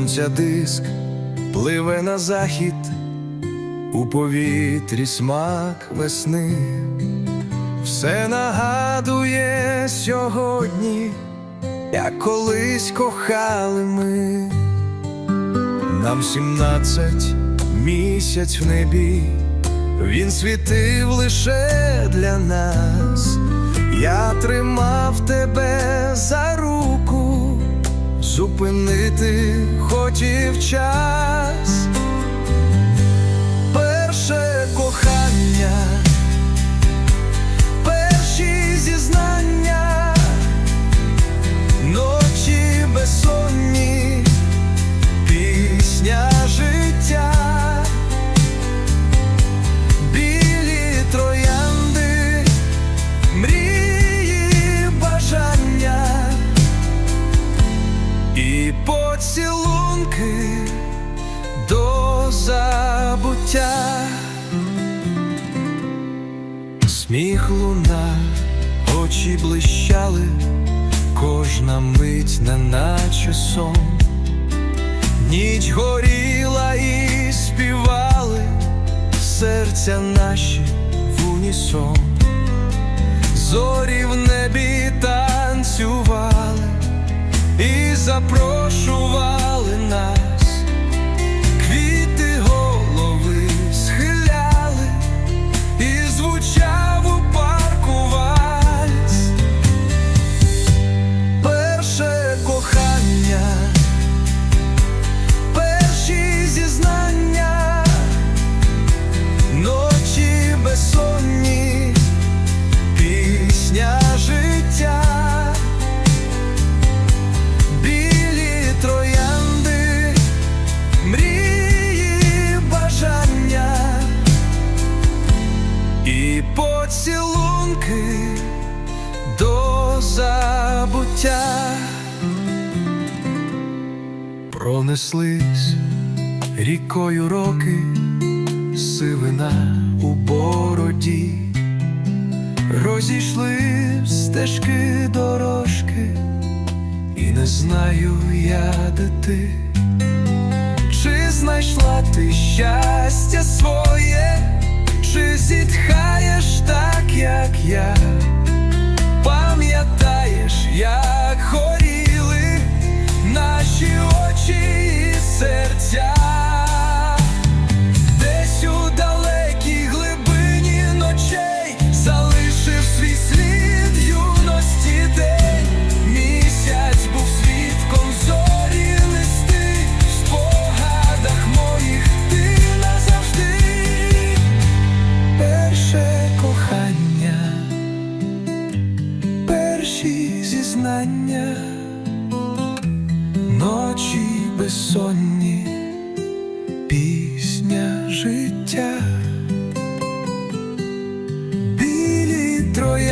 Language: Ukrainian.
Сонця диск пливе на захід, у повітрі смак весни, все нагадує сьогодні, як колись кохали ми. Нам сімнадцять місяць в небі, він світив лише для нас. Я тримав тебе за руку, зупинити хотів час. Перше кохання, перші зізнання, ночі безсонні, пісня поцілунки до забуття. Сміх луна, очі блищали, кожна мить не наче сон. Ніч горіла і співали серця наші в унісон. Зорі в небі танцювали і запрошували нас, забуття. Пронеслись рікою роки, сивина у бороді, розійшли стежки дорожки, і не знаю я, де ти, чи знайшла ти щастя своє, чи зітхаєш так, як я, кохання, ночі безсонні, пісня життя, білі троє.